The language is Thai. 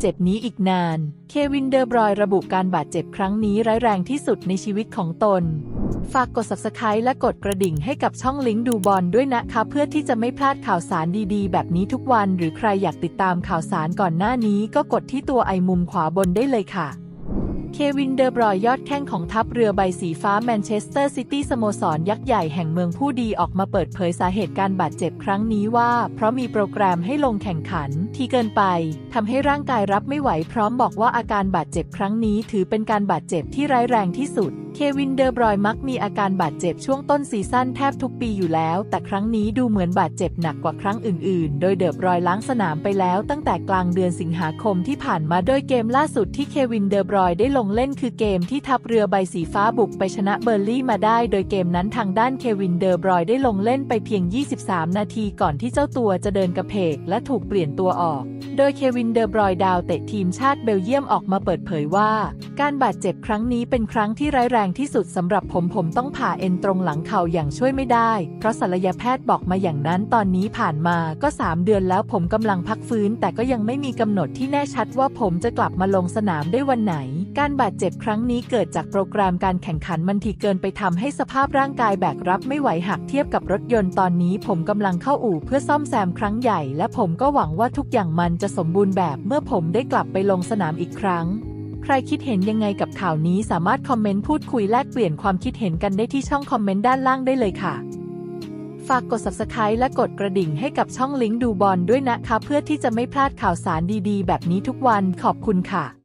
เจ็บนี้อีกนาน เควินเดอร์บรอยระบุการบาดเจ็บครั้งนี้ร้ายแรงที่สุดในชีวิตของตน ฝากกด subscribe และกดกระดิ่งให้กับช่องลิงก์ดูบอลด้วยนะคะ เพื่อที่จะไม่พลาดข่าวสารดีๆ แบบนี้ทุกวัน หรือใครอยากติดตามข่าวสารก่อนหน้านี้ก็กดที่ตัวไอมุมขวาบนได้เลยค่ะ เควินเดอร์บรอยยอดแข้งของทัพเรือใบสีฟ้าแมนเชสเตอร์ซิตี้สโมสรยักษ์ใหญ่แห่งเมืองผู้ดีออกมาเปิดเผยสาเหตุการบาดเจ็บครั้งนี้ว่า เพราะมีโปรแกรมให้ลงแข่งขันที่เกินไปทำให้ร่างกายรับไม่ไหวพร้อมบอกว่าอาการบาดเจ็บครั้งนี้ถือเป็นการบาดเจ็บที่ร้ายแรงที่สุด เควินเดอร์บรอยมักมีอาการบาดเจ็บช่วงต้นซีซั่นแทบทุกปีอยู่แล้ว แต่ครั้งนี้ดูเหมือนบาดเจ็บหนักกว่าครั้งอื่นๆ โดยเดอร์บรอยล้างสนามไปแล้วตั้งแต่กลางเดือนสิงหาคมที่ผ่านมาโดยเกมล่าสุดที่เควินเดอร์บรอยได้ลงเล่นคือเกมที่ทัพเรือใบสีฟ้าบุกไปชนะเบอร์ลี่มาได้ โดยเกมนั้นทางด้านเควินเดอร์บรอยได้ลงเล่นไปเพียง 23 นาทีก่อนที่เจ้าตัวจะเดินกระเพกและถูกเปลี่ยนตัวออก โดยเควินเดอร์บรอยดาวเตะทีมชาติเบลเยียมออกมาเปิดเผยว่า การบาดเจ็บครั้งนี้เป็นครั้งที่ร้ายแรงงที่สุดสำหรับผมผมต้องผ่าเอ็นตรงหลังเข่าอย่างช่วยไม่ได้ เพราะศัลยแพทย์บอกมาอย่างนั้นตอนนี้ผ่านมาก็ 3 เดือนแล้วผมกำลังพักฟื้น แต่ก็ยังไม่มีกำหนดที่แน่ชัดว่าผมจะกลับมาลงสนามได้วันไหน การบาดเจ็บครั้งนี้เกิดจากโปรแกรมการแข่งขันมันทีเกินไปทำให้สภาพร่างกายแบกรับไม่ไหวหากเทียบกับรถยนต์ตอนนี้ผมกำลังเข้าอู่เพื่อซ่อมแซมครั้งใหญ่ และผมก็หวังว่าทุกอย่างมันจะสมบูรณ์แบบเมื่อผมได้กลับไปลงสนามอีกครั้ง ใครคิดเห็นยังไงกับข่าวนี้สามารถคอมเมนต์พูดคุยแลกเปลี่ยนความคิดเห็นกันได้ที่ช่องคอมเมนต์ด้านล่างได้เลยค่ะ ฝากกด subscribe และกดกระดิ่งให้กับช่องลิงก์ดูบอลด้วยนะคะ เพื่อที่จะไม่พลาดข่าวสารดีๆ แบบนี้ทุกวันขอบคุณค่ะ